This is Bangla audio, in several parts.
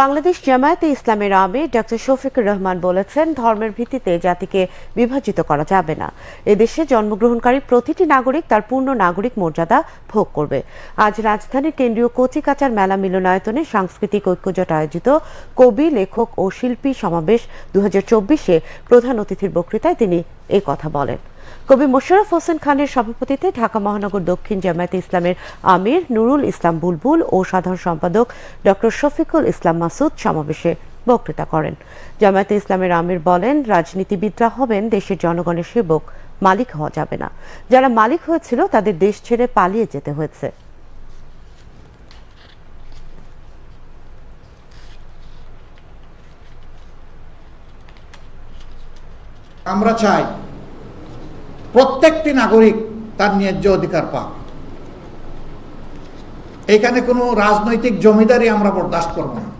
বাংলাদেশ জামায়াতে ইসলামের আমির ডক্টর শফিকুর রহমান বলেছেন, ধর্মের ভিত্তিতে জাতিকে বিভাজিত করা যাবে না। এদেশে জন্মগ্রহণকারী প্রতিটি নাগরিক তার পূর্ণ নাগরিক মর্যাদা ভোগ করবে। আজ রাজধানীর কেন্দ্রীয় কচিকাচার মেলা মিলনায়তনে সাংস্কৃতিক ঐক্যজোট আয়োজিত কবি, লেখক ও শিল্পী সমাবেশ দু চব্বিশে প্রধান অতিথির বক্তৃতায় তিনি কথা বলেন। কবি মোশাররফ হোসেন খানের সভাপতিত্বে ঢাকা মহানগর দক্ষিণ জামায়াতে ইসলামের আমির নুরুল ইসলাম বুলবুল ও সাধারণ সম্পাদক ডক্টর শফিকুল ইসলাম মাসুদ সমাবেশে বক্তৃতা করেন। জামায়াতে ইসলামের আমির বলেন, রাজনীতিবিদরা হবেন দেশের জনগণের সেবক, মালিক হওয়া যাবে না। যারা মালিক হয়েছিল, তাদের দেশ ছেড়ে পালিয়ে যেতে হয়েছে। আমরা চাই প্রত্যেকটি নাগরিক তার ন্যায্য অধিকার পাক। এখানে কোনো রাজনৈতিক জমিদারি আমরা বরদাস্ত করব না।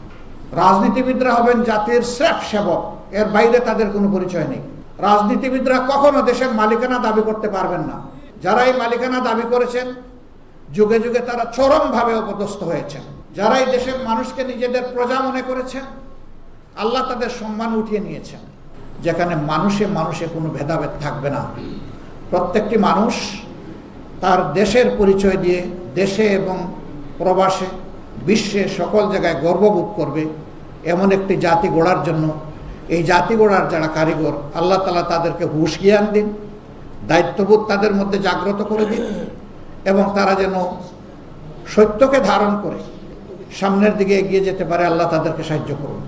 রাজনীতিবিদরা হবেন জাতির স্রেফ সেবক, এর বাইরে তাদের কোনো পরিচয় নেই। রাজনীতিবিদরা কখনো দেশের মালিকানা দাবি করতে পারবেন না। যারা এই মালিকানা দাবি করেছেন, যুগে যুগে তারা চরমভাবে অপদস্থ হয়েছেন। যারা এই দেশের মানুষকে নিজেদের প্রজা মনে করেছেন, আল্লাহ তাদের সম্মান উঠিয়ে নিয়েছেন। যেখানে মানুষে মানুষে কোনো ভেদাভেদ থাকবে না। প্রত্যেকটি মানুষ তার দেশের পরিচয় দিয়ে দেশে এবং প্রবাসে বিশ্বে সকল জায়গায় গর্ববোধ করবে এমন একটি জাতি গড়ার জন্য। এই জাতি গড়ার যারা কারিগর, আল্লাহ তালা তাদেরকে হুশ জ্ঞান দিন, দায়িত্ববোধ তাদের মধ্যে জাগ্রত করে দিন এবং তারা যেন সত্যকে ধারণ করে, সামনের দিকে এগিয়ে যেতে পারে, আল্লাহ তাদেরকে সাহায্য করুন।